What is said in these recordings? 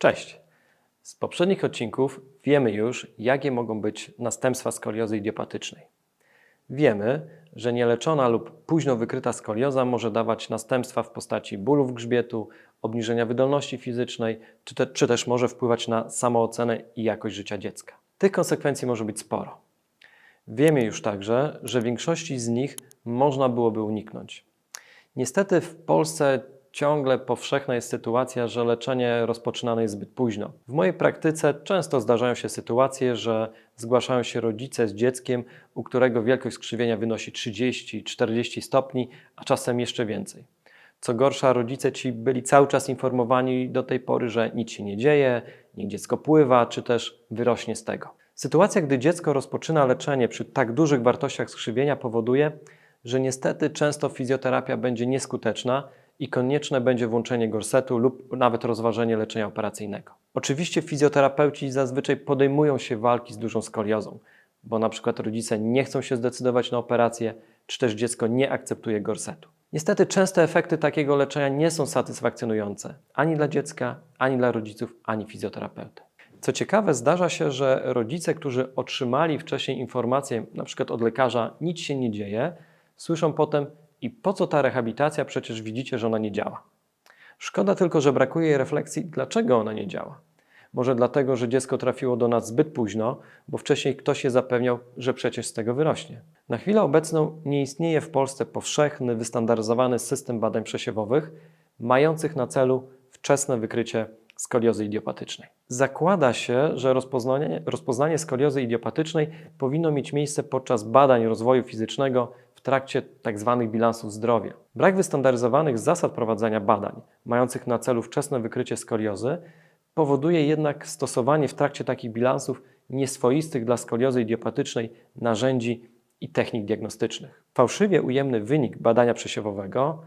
Cześć! Z poprzednich odcinków wiemy już, jakie mogą być następstwa skoliozy idiopatycznej. Wiemy, że nieleczona lub późno wykryta skolioza może dawać następstwa w postaci bólów grzbietu, obniżenia wydolności fizycznej, czy, te, czy też może wpływać na samoocenę i jakość życia dziecka. Tych konsekwencji może być sporo. Wiemy już także, że większości z nich można byłoby uniknąć. Niestety w Polsce ciągle powszechna jest sytuacja, że leczenie rozpoczynane jest zbyt późno. W mojej praktyce często zdarzają się sytuacje, że zgłaszają się rodzice z dzieckiem, u którego wielkość skrzywienia wynosi 30-40 stopni, a czasem jeszcze więcej. Co gorsza, rodzice ci byli cały czas informowani do tej pory, że nic się nie dzieje, niech dziecko pływa, czy też wyrośnie z tego. Sytuacja, gdy dziecko rozpoczyna leczenie przy tak dużych wartościach skrzywienia, powoduje, że niestety często fizjoterapia będzie nieskuteczna i konieczne będzie włączenie gorsetu lub nawet rozważenie leczenia operacyjnego. Oczywiście fizjoterapeuci zazwyczaj podejmują się walki z dużą skoliozą, bo na przykład rodzice nie chcą się zdecydować na operację, czy też dziecko nie akceptuje gorsetu. Niestety częste efekty takiego leczenia nie są satysfakcjonujące ani dla dziecka, ani dla rodziców, ani fizjoterapeuty. Co ciekawe, zdarza się, że rodzice, którzy otrzymali wcześniej informację, na przykład od lekarza, nic się nie dzieje, słyszą potem, i po co ta rehabilitacja, przecież widzicie, że ona nie działa. Szkoda tylko, że brakuje refleksji, dlaczego ona nie działa. Może dlatego, że dziecko trafiło do nas zbyt późno, bo wcześniej ktoś je zapewniał, że przecież z tego wyrośnie. Na chwilę obecną nie istnieje w Polsce powszechny, wystandaryzowany system badań przesiewowych, mających na celu wczesne wykrycie skoliozy idiopatycznej. Zakłada się, że rozpoznanie, rozpoznanie skoliozy idiopatycznej powinno mieć miejsce podczas badań rozwoju fizycznego w trakcie tzw. bilansów zdrowia. Brak wystandaryzowanych zasad prowadzenia badań mających na celu wczesne wykrycie skoliozy powoduje jednak stosowanie w trakcie takich bilansów nieswoistych dla skoliozy idiopatycznej narzędzi i technik diagnostycznych. Fałszywie ujemny wynik badania przesiewowego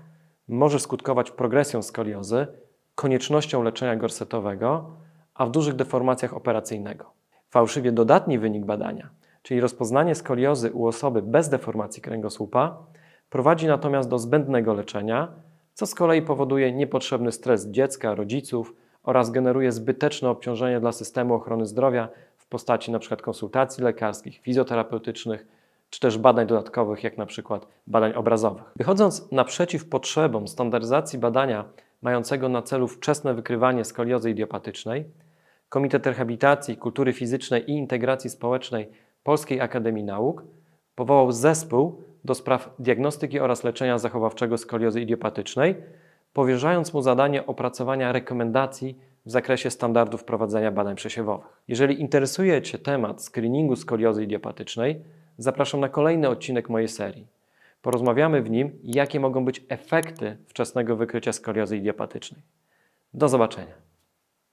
może skutkować progresją skoliozy, koniecznością leczenia gorsetowego, a w dużych deformacjach operacyjnego. Fałszywie dodatni wynik badania, czyli rozpoznanie skoliozy u osoby bez deformacji kręgosłupa, prowadzi natomiast do zbędnego leczenia, co z kolei powoduje niepotrzebny stres dziecka, rodziców oraz generuje zbyteczne obciążenie dla systemu ochrony zdrowia w postaci np. konsultacji lekarskich, fizjoterapeutycznych, czy też badań dodatkowych, jak przykład badań obrazowych. Wychodząc naprzeciw potrzebom standaryzacji badania mającego na celu wczesne wykrywanie skoliozy idiopatycznej, Komitet Rehabilitacji, Kultury Fizycznej i Integracji Społecznej Polskiej Akademii Nauk powołał zespół do spraw diagnostyki oraz leczenia zachowawczego skoliozy idiopatycznej, powierzając mu zadanie opracowania rekomendacji w zakresie standardów prowadzenia badań przesiewowych. Jeżeli interesuje Cię temat screeningu skoliozy idiopatycznej, zapraszam na kolejny odcinek mojej serii. Porozmawiamy w nim, jakie mogą być efekty wczesnego wykrycia skoliozy idiopatycznej. Do zobaczenia.